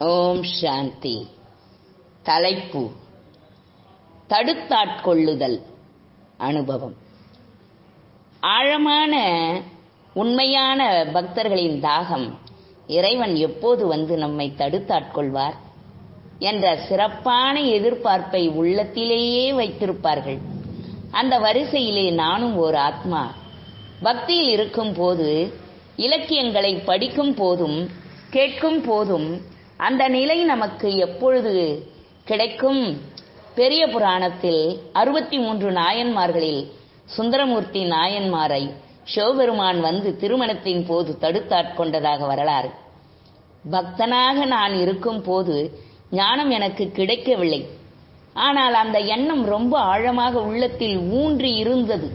ஓம் சாந்தி. தலைப்பு. தடுத்தாட்கொள்ளுதல் அனுபவம். ஆழமான உண்மையான பக்தர்களின் தாகம் இறைவன் எப்போது வந்து நம்மை தடுத்தாட்கொள்வார் என்ற சிறப்பான எதிர்பார்ப்பை உள்ளத்திலேயே வைத்திருப்பார்கள். அந்த வரிசையிலே நானும் ஒரு ஆத்மா. பக்தியில் இருக்கும் போது இலக்கியங்களை படிக்கும் போதும் கேட்கும் போதும் அந்த நிலை நமக்கு எப்பொழுது கிடைக்கும்? பெரிய புராணத்தில் அறுபத்தி மூன்று நாயன்மார்களில் சுந்தரமூர்த்தி நாயன்மாரை சிவபெருமான் வந்து திருமணத்தின் போது தடுத்தாட்கொண்டதாக வரலாறு. பக்தனாக நான் இருக்கும் போது ஞானம் எனக்கு கிடைக்கவில்லை. ஆனால் அந்த எண்ணம் ரொம்ப ஆழமாக உள்ளத்தில் ஊன்றி இருந்தது.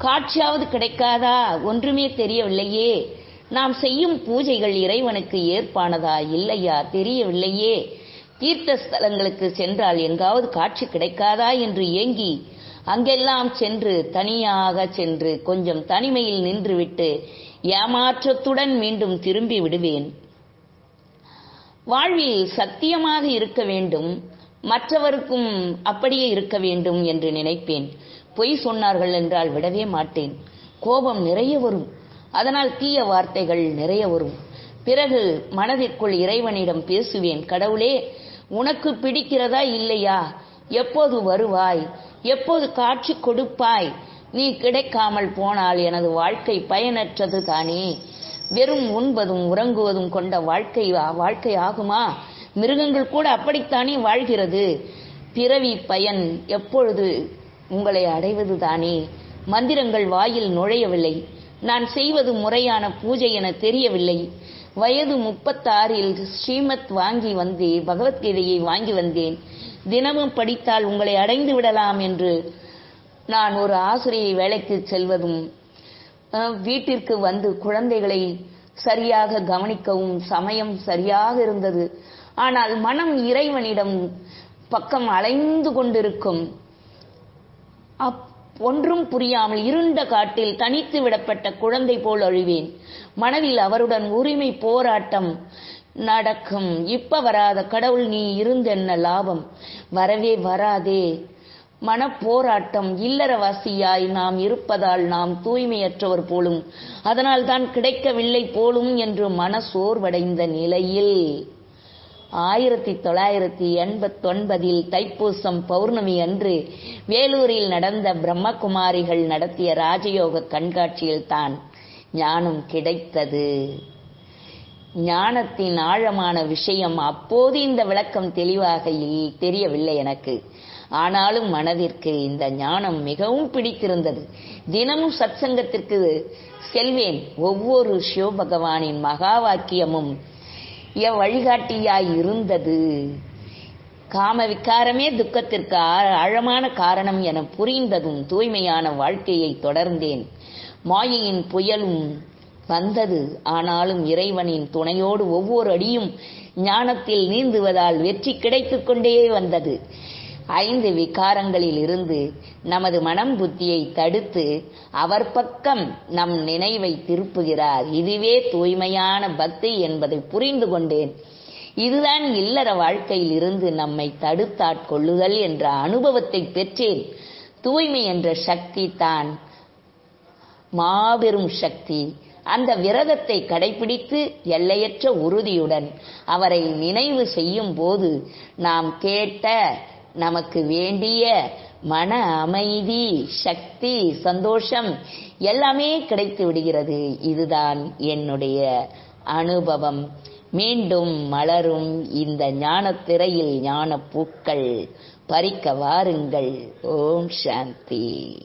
காட்சியாவது கிடைக்காதா? ஒன்றுமே தெரியவில்லையே. நாம் செய்யும் பூஜைகள் இறைவனுக்கு ஏற்பானதா? இல்லையா? தெரியவில்லையே. தீர்த்த ஸ்தலங்களுக்கு சென்றால் எங்காவது காட்சி கிடைக்காதா? என்று ஏங்கி அங்கெல்லாம் சென்று தனியாக சென்று கொஞ்சம் தனிமையில் நின்றுவிட்டு ஏமாற்றத்துடன் மீண்டும் திரும்பி விடுவேன். வாழ்வில் சத்தியமாக இருக்க வேண்டும். மற்றவருக்கும் அப்படியே இருக்க வேண்டும் என்று நினைப்பேன். பொய் சொன்னார்கள் என்றால் விடவே மாட்டேன். கோபம் நிறைய வரும். அதனால் தீய வார்த்தைகள் நிறைய வரும். பிறகு மனதிற்குள் இறைவனிடம் பேசுவேன் கடவுளே உனக்கு பிடிக்கிறதா இல்லையா? எப்போது வருவாய்? எப்போது காட்சி கொடுப்பாய்? நீ கிடைக்காமல் போனால் எனது வாழ்க்கை பயனற்றது தானே? வெறும் உண்பதும் உறங்குவதும் கொண்ட வாழ்க்கை வாழ்க்கை ஆகுமா? மிருகங்கள் கூட அப்படித்தானே வாழ்கிறது. பிறவி பயன் எப்பொழுது உங்களை அடைவது தானே? மந்திரங்கள் வாயில் நுழையவில்லை. நான் செய்வது முறையான பூஜை என தெரியவில்லை. வயது முப்பத்தாறில் ஸ்ரீமத் வாங்கி வந்து பகவத்கீதையை வாங்கி வந்தேன். தினமும் படித்தால் உங்களை அடைந்து விடலாம் என்று நான் ஒரு ஆசிரியை வேலைக்கு செல்வதும் வீட்டிற்கு வந்து குழந்தைகளை சரியாக கவனிக்கவும் சமயம் சரியாக இருந்தது. ஆனால் மனம் இறைவனிடம் பக்கம் அலைந்து கொண்டிருக்கும். அப் ஒன்றும் புரியாமல் இருண்ட காட்டில் தனித்து விடப்பட்ட குழந்தை போல் அழிவேன். மனதில் அவருடன் உரிமை போராட்டம் நடக்கும். இப்ப வராத கடவுள் நீ இருந்தென்ன லாபம்? வரவே வராதே. மனப்போராட்டம் இல்லறவாசியாய் நாம் இருப்பதால் நாம் தூய்மையற்றவர் போலும். அதனால் தான் கிடைக்கவில்லை போலும் என்று மன சோர்வடைந்த நிலையில் ஆயிரத்தி தொள்ளாயிரத்தி எண்பத்தொன்பதில் தைப்பூசம் பௌர்ணமி அன்று வேலூரில் நடந்த பிரம்மகுமாரிகள் நடத்திய ராஜயோக கண்காட்சியில் தான் ஞானம் கிடைத்தது. ஞானத்தின் ஆழமான விஷயம் அப்போது இந்த விளக்கம் தெளிவாக தெரியவில்லை எனக்கு. ஆனாலும் மனதிற்கு இந்த ஞானம் மிகவும் பிடித்திருந்தது. தினமும் சத்சங்கத்திற்கு செல்வேன். ஒவ்வொரு சிவபகவானின் மகா வாக்கியமும் என் வழிகாட்டியாய் இருந்தது. காம விக்காரமே துக்கத்திற்கு ஆழமான காரணம் என புரிந்ததும் தூய்மையான வாழ்க்கையை தொடர்ந்தேன். மாயையின் புயலும் வந்தது. ஆனாலும் இறைவனின் துணையோடு ஒவ்வொரு அடியும் ஞானத்தில் நீந்துவதால் வெற்றி கிடைத்துக்கொண்டே வந்தது. ஐந்து விகாரங்களில் இருந்து நமது மனம் புத்தியை தடுத்து அவர் பக்கம் நம் நினைவை திருப்புகிறார். இதுவே தூய்மையான பக்தி என்பதை புரிந்து கொண்டேன். இதுதான் இல்லற வாழ்க்கையில் இருந்து நம்மை தடுத்தாட்கொள்ளுதல் என்ற அனுபவத்தை பெற்றேன். தூய்மை என்ற சக்தி தான் மாபெரும் சக்தி. அந்த விரதத்தை கடைபிடித்து எல்லையற்ற உறுதியுடன் அவரை நினைவு செய்யும் போது நாம் கேட்ட நமக்கு வேண்டிய மன அமைதி சக்தி சந்தோஷம் எல்லாமே கிடைத்து விடுகிறது. இதுதான் என்னுடைய அனுபவம். மீண்டும் மலரும் இந்த ஞானத்திரையில் ஞான பூக்கள் பறிக்க வாருங்கள். ஓம் சாந்தி.